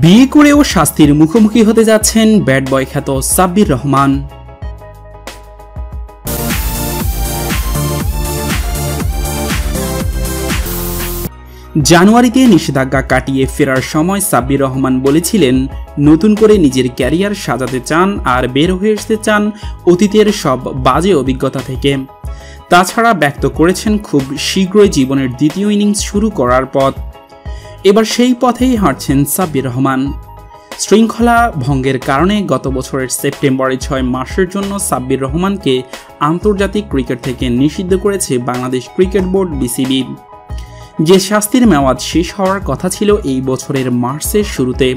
বিয়ে করেও শাস্তির মুখোমুখি হতে যাচ্ছেন ব্যাড বয় খ্যাত সাব্বির রহমান। জানুয়ারিতে নিষেধাজ্ঞা কাটিয়ে ফেরার সময় সাব্বির রহমান বলেছিলেন, নতুন করে নিজের ক্যারিয়ার সাজাতে চান আর বের হয়ে আসতে চান অতীতের সব বাজে অভিজ্ঞতা থেকে। তাছাড়া ব্যক্ত করেছেন, খুব শীঘ্রই জীবনের দ্বিতীয় ইনিংস শুরু করার পথ। এবার সেই পথেই হাঁটছেন সাব্বির রহমান। শৃঙ্খলা ভঙ্গের কারণে গত বছরের সেপ্টেম্বরে ছয় মাসের জন্য সাব্বির রহমানকে আন্তর্জাতিক ক্রিকেট থেকে নিষিদ্ধ করেছে বাংলাদেশ ক্রিকেট বোর্ড বিসিবি। যে শাস্তির মেয়াদ শেষ হওয়ার কথা ছিল এই বছরের মার্চের শুরুতে।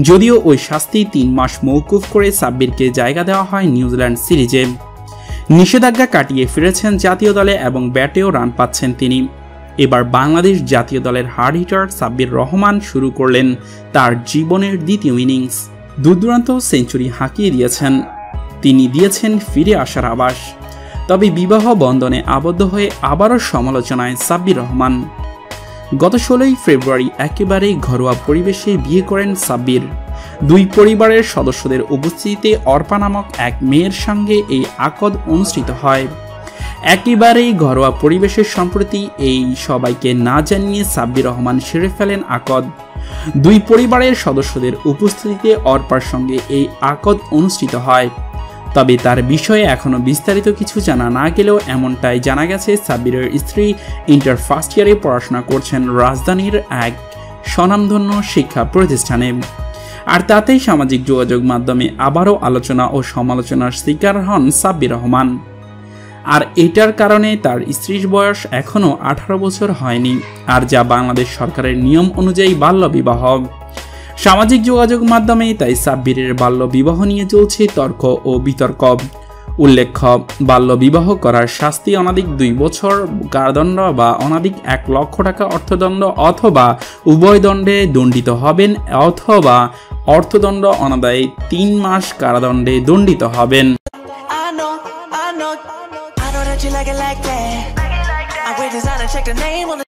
যদিও ওই শাস্তি তিন মাস মৌকুফ করে সাব্বিরকে জায়গা দেওয়া হয় নিউজিল্যান্ড সিরিজে। নিষেধাজ্ঞা কাটিয়ে ফিরেছেন জাতীয় দলে এবং ব্যাটেও রান পাচ্ছেন তিনি। এবার বাংলাদেশ জাতীয় দলের হার্ড হিটার সাব্বির রহমান শুরু করলেন তার জীবনের দ্বিতীয় ইনিংস। দূরদূরান্ত সেঞ্চুরি হাঁকিয়ে দিয়েছেন। তিনি দিয়েছেন ফিরে আসার আবাস তবে বিবাহ বন্ধনে আবদ্ধ হয়ে আবারও সমালোচনায় সাব্বির রহমান। গত ষোলোই ফেব্রুয়ারি একেবারেই ঘরোয়া পরিবেশে বিয়ে করেন সাব্বির। দুই পরিবারের সদস্যদের উপস্থিতিতে অর্পা নামক এক মেয়ের সঙ্গে এই আকদ অনুষ্ঠিত হয়। একেবারেই ঘরোয়া পরিবেশের সম্প্রতি এই সবাইকে না জানিয়ে সাব্বির রহমান সেরে ফেলেন আকদ। দুই পরিবারের সদস্যদের উপস্থিতিতে অর্পার সঙ্গে এই আকদ অনুষ্ঠিত হয়। তবে তার বিষয়ে এখনও বিস্তারিত কিছু জানা না গেলেও এমনটাই জানা গেছে সাব্বিরের স্ত্রী ইন্টার ফার্স্ট ইয়ারে পড়াশোনা করছেন রাজধানীর এক স্বনামধন্য শিক্ষা প্রতিষ্ঠানে। আর তাতেই সামাজিক যোগাযোগ মাধ্যমে আবারও আলোচনা ও সমালোচনার শিকার হন সাব্বির রহমান। আর এটার কারণে তার স্ত্রীর বয়স এখনও আঠারো বছর হয়নি আর যা বাংলাদেশ সরকারের নিয়ম অনুযায়ী বাল্য বিবাহ সামাজিক যোগাযোগ মাধ্যমে তাই সাব্বিরের বাল্য বিবাহ নিয়ে চলছে তর্ক ও বিতর্ক। উল্লেখ্য বাল্য বিবাহ করার শাস্তি অনাধিক দুই বছর, কারাদণ্ড বা অনাধিক এক লক্ষ টাকা অর্থদণ্ড অথবা উভয় দণ্ডে দণ্ডিত হবেন অথবা অর্থদণ্ড অনাদায়ে তিন মাস কারাদণ্ডে দণ্ডিত হবেন। I know, I know that like it like that. I wait designer, check the name on the